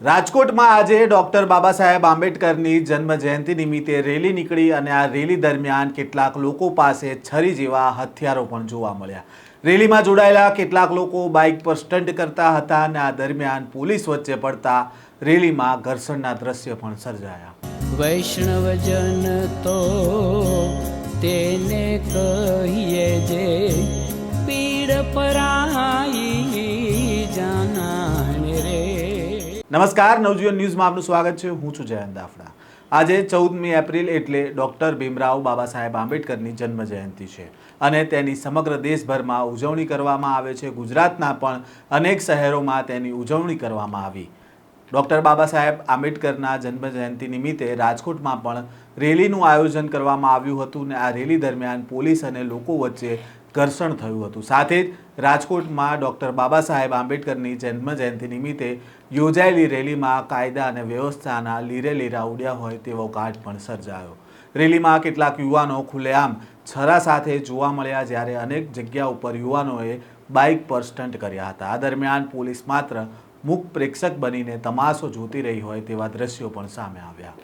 રાજકોટમાં આજે ડોક્ટર બાબા સાહેબ આંબેડકરની જન્મ જયંતિ નિમિત્તે રેલી નીકળી અને આ રેલી દરમિયાન કેટલાક લોકો પાસે છરી જેવા હથિયારો પણ જોવા મળ્યા. રેલીમાં જોડાયેલા કેટલાક લોકો બાઇક પર સ્ટન્ટ કરતા હતા અને આ દરમિયાન પોલીસ વચ્ચે પડતા રેલીમાં ઘર્ષણના દ્રશ્ય પણ સર્જાયા. વૈષ્ણવજન તો તેને કહીએ જે પીડ પરાઈ નમસ્કાર, નવજીવન ન્યૂઝમાં આપનું સ્વાગત છે. હું છું જયંત દાફડા. આજે ચૌદમી એપ્રિલ એટલે ડૉક્ટર ભીમરાવ બાબા સાહેબ આંબેડકરની જન્મ જયંતિ છે અને તેની સમગ્ર દેશભરમાં ઉજવણી કરવામાં આવે છે. ગુજરાતના પણ અનેક શહેરોમાં તેની ઉજવણી કરવામાં આવી. ડૉક્ટર બાબા સાહેબ આંબેડકરના જન્મ જયંતિ નિમિત્તે રાજકોટમાં પણ રેલીનું આયોજન કરવામાં આવ્યું હતું અને આ રેલી દરમિયાન પોલીસ અને લોકો વચ્ચે ઘર્ષણ થયું હતું. સાથે જ રાજકોટમાં ડૉક્ટર બાબા સાહેબ આંબેડકરની જન્મજયંતિ નિમિત્તે યોજાયેલી રેલીમાં કાયદા અને વ્યવસ્થાના લીરે લીરા ઉડ્યા હોય તેવો ઘાટ પણ સર્જાયો. રેલીમાં કેટલાક યુવાનો ખુલ્લેઆમ છરા સાથે જોવા મળ્યા જ્યારે અનેક જગ્યા ઉપર યુવાનોએ બાઇક પર સ્ટન્ટ કર્યા હતા. આ દરમિયાન પોલીસ માત્ર મુખ પ્રેક્ષક બનીને તમાશો જોતી રહી હોય તેવા દ્રશ્યો પણ સામે આવ્યા.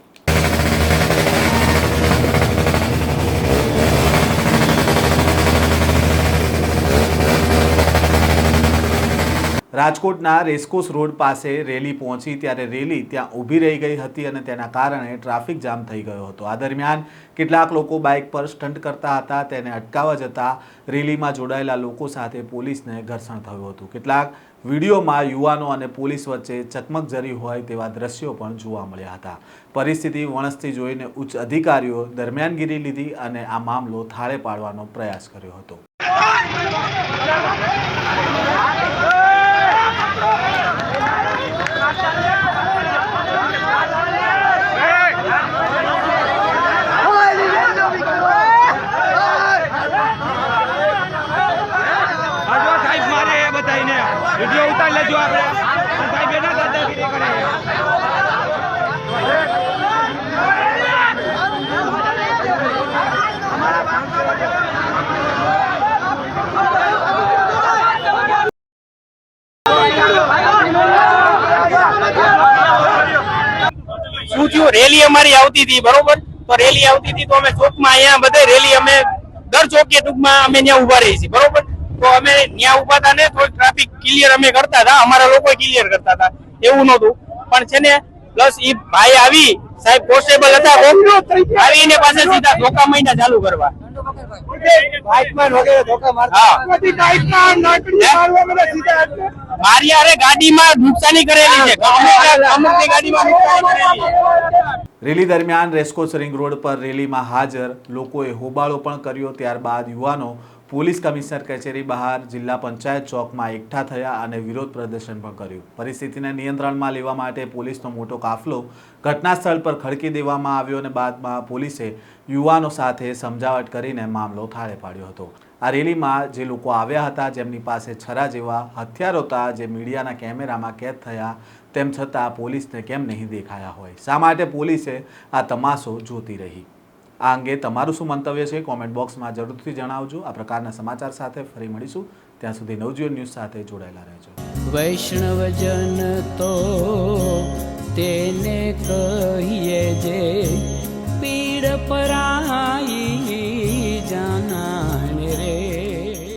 રાજકોટના રેસકોસ રોડ પાસે રેલી પહોંચી ત્યારે રેલી ત્યાં ઊભી રહી ગઈ હતી અને તેના કારણે ટ્રાફિક જામ થઈ ગયો હતો. આ દરમિયાન કેટલાક લોકો બાઇક પર સ્ટન્ટ કરતા હતા, તેને અટકાવવા જતાં રેલીમાં જોડાયેલા લોકો સાથે પોલીસને ઘર્ષણ થયું હતું. કેટલાક વિડીયોમાં યુવાનો અને પોલીસ વચ્ચે ચકમક જરી હોય તેવા દ્રશ્યો પણ જોવા મળ્યા હતા. પરિસ્થિતિ વણસતી જોઈને ઉચ્ચ અધિકારીઓ દરમિયાનગીરી લીધી અને આ મામલો થાળે પાડવાનો પ્રયાસ કર્યો હતો આજો સાહેબ મારે એ બધાઈને વીડિયો ઉતારી લેજો આપણે. સાહેબ એના દાદાગીરી કરે રેલી અમારી આવતી હતી, બરોબર? તો રેલી આવતી હતી તો અમે ચોકમાં અહીંયા બધે રેલી અમે દર ચોકે ટૂંકમાં અમે ત્યાં ઊભા રહી છીએ, બરોબર? તો અમે ત્યાં ઊભા હતા ને થોડી ટ્રાફિક ક્લિયર અમે કરતા હતા. અમારા લોકો ક્લિયર કરતા હતા. એવું નહોતું. પણ છે ને પ્લસ ઈ ભાઈ આવી સાહેબ કોન્સ્ટેબલ હતા આવીને પાસે સીધા ધોકા મહિના ચાલુ કરવા. મારી હારે ગાડીમાં નુકસાની કરેલી છે. અમુક ગાડીમાં નુકસાની કરેલી રેલી દરમિયાન રેસકોસ રિંગ રોડ પર રેલીમાં હાજર લોકોએ હોબાળો પણ કર્યો. ત્યારબાદ યુવાનો પોલીસ કમિશનર કચેરી બહાર જિલ્લા પંચાયત ચોકમાં એકઠા થયા અને વિરોધ પ્રદર્શન પણ કર્યું. પરિસ્થિતિને નિયંત્રણમાં લેવા માટે પોલીસનો મોટો કાફલો ઘટના સ્થળ પર ખડકી દેવામાં આવ્યો અને બાદમાં પોલીસે યુવાનો સાથે સમજાવટ કરીને મામલો થાળે પાડ્યો હતો. આ રેલીમાં જે લોકો આવ્યા હતા, જેમની પાસે છરા જેવા હથિયારો હતા, જે મીડિયાના કેમેરામાં કેદ થયા, તેમ છતાં પોલીસને કેમ નહીં દેખાયા હોય? શા માટે પોલીસે આ તમાશો જોતી રહી? આ અંગે તમારું શું મંતવ્ય છે? કોમેન્ટ બોક્સમાં જરૂરથી જણાવજો. આ પ્રકારના સમાચાર સાથે ફરી મળીશું. ત્યાં સુધી નવજીવન ન્યૂઝ સાથે જોડાયેલા રહેજો. વૈષ્ણવજન તો તેને કહીએ જે પીડ જાના